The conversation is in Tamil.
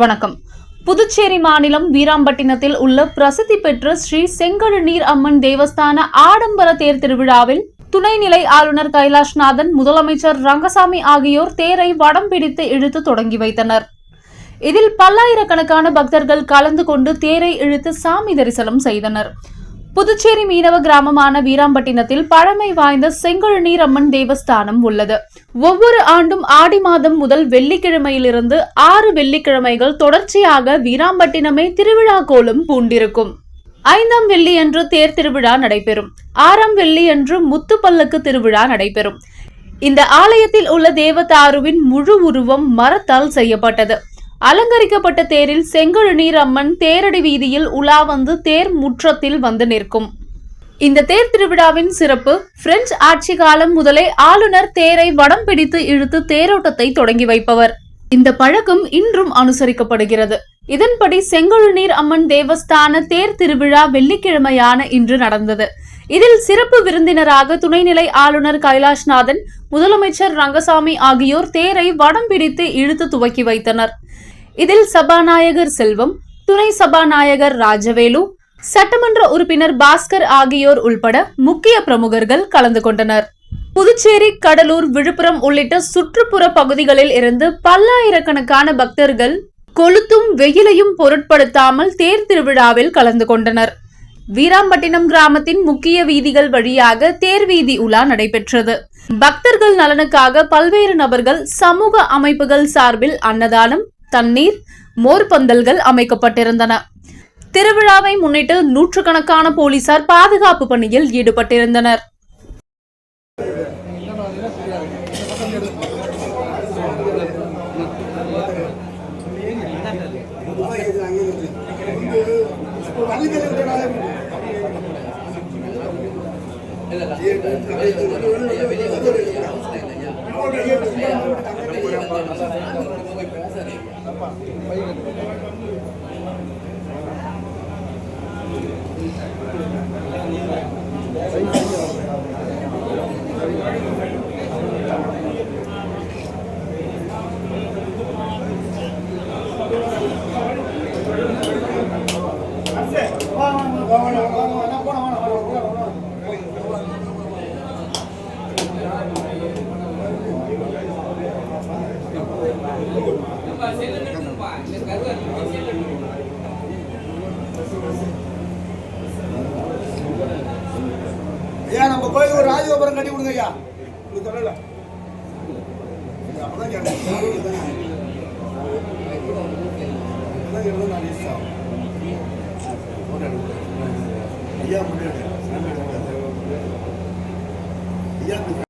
வணக்கம். புதுச்சேரி மாநிலம் வீராம்பட்டினத்தில் உள்ள பிரசித்தி பெற்ற ஸ்ரீ செங்கழுநீர் அம்மன் தேவஸ்தான ஆடம்பர தேர் திருவிழாவில் துணைநிலை ஆளுநர் கைலாஷ்நாதன் முதலமைச்சர் ரங்கசாமி ஆகியோர் தேரை வடம் பிடித்து இழுத்து தொடங்கி வைத்தனர். இதில் பல்லாயிரக்கணக்கான பக்தர்கள் கலந்து கொண்டு தேரை இழுத்து சாமி தரிசனம் செய்தனர். புதுச்சேரி மீனவ கிராமமான வீராம்பட்டினத்தில் பழமை வாய்ந்த செங்கழுநீர் அம்மன் தேவஸ்தானம் உள்ளது. ஒவ்வொரு ஆண்டும் ஆடி மாதம் முதல் வெள்ளிக்கிழமையிலிருந்து ஆறு வெள்ளிக்கிழமைகள் தொடர்ச்சியாக வீராம்பட்டினமே திருவிழா கோலம் பூண்டிருக்கும். ஐந்தாம் வெள்ளி அன்று தேர் திருவிழா நடைபெறும். ஆறாம் வெள்ளி அன்று முத்துப்பல்லக்கு திருவிழா நடைபெறும். இந்த ஆலயத்தில் உள்ள தேவதாருவின் முழு உருவம் மரத்தால் செய்யப்பட்டது. அலங்கரிக்கப்பட்ட தேரில் செங்கழுநீர் அம்மன் தேரடி வீதியில் உலா வந்து தேர் முற்றத்தில் வந்து நிற்கும். இந்த தேர் திருவிழாவின் சிறப்பு பிரெஞ்சு ஆட்சி காலம் முதலே ஆளுநர் தேரை வடம் பிடித்து இழுத்து தேரோட்டத்தை தொடங்கி வைப்பவர். இந்த பழக்கம் இன்றும் அனுசரிக்கப்படுகிறது. இதன்படி செங்கழுநீர் அம்மன் தேவஸ்தான தேர் திருவிழா வெள்ளிக்கிழமையான இன்று நடந்தது. இதில் சிறப்பு விருந்தினராக துணைநிலை ஆளுநர் கைலாஷ்நாதன் முதலமைச்சர் ரங்கசாமி ஆகியோர் தேரை வடம் பிடித்து இழுத்து துவக்கி வைத்தனர். இதில் சபாநாயகர் செல்வம் துணை சபாநாயகர் ராஜவேலு சட்டமன்ற உறுப்பினர் பாஸ்கர் ஆகியோர் உள்பட முக்கிய பிரமுகர்கள் கலந்து கொண்டனர். புதுச்சேரி கடலூர் விழுப்புரம் உள்ளிட்ட சுற்றுப்புற பகுதிகளில் இருந்து பல்லாயிரக்கணக்கான பக்தர்கள் கொளுத்தும் வெயிலையும் பொருட்படுத்தாமல் தேர் திருவிழாவில் கலந்து கொண்டனர். வீராம்பட்டினம் கிராமத்தின் முக்கிய வீதிகள் வழியாக தேர் வீதி உலா நடைபெற்றது. பக்தர்கள் நலனுக்காக பல்வேறு நபர்கள் சமூக அமைப்புகள் சார்பில் அன்னதானம் தண்ணீர் மோர் பந்தல்கள் அமைக்கப்பட்டிருந்தன. திருவிழாவை முன்னிட்டு நூற்றுக்கணக்கான போலீசார் பாதுகாப்பு பணியில் ஈடுபட்டிருந்தனர். பேசுறேன் ஐயா நம்ம கோயிலுக்கு ஒரு ராஜகோபுரம் கட்டி கொடுங்க ஐயா. இது சொல்லல. அப்பதான் கேட்டேன். நான் ஐயா முன்னாடி. ஐயா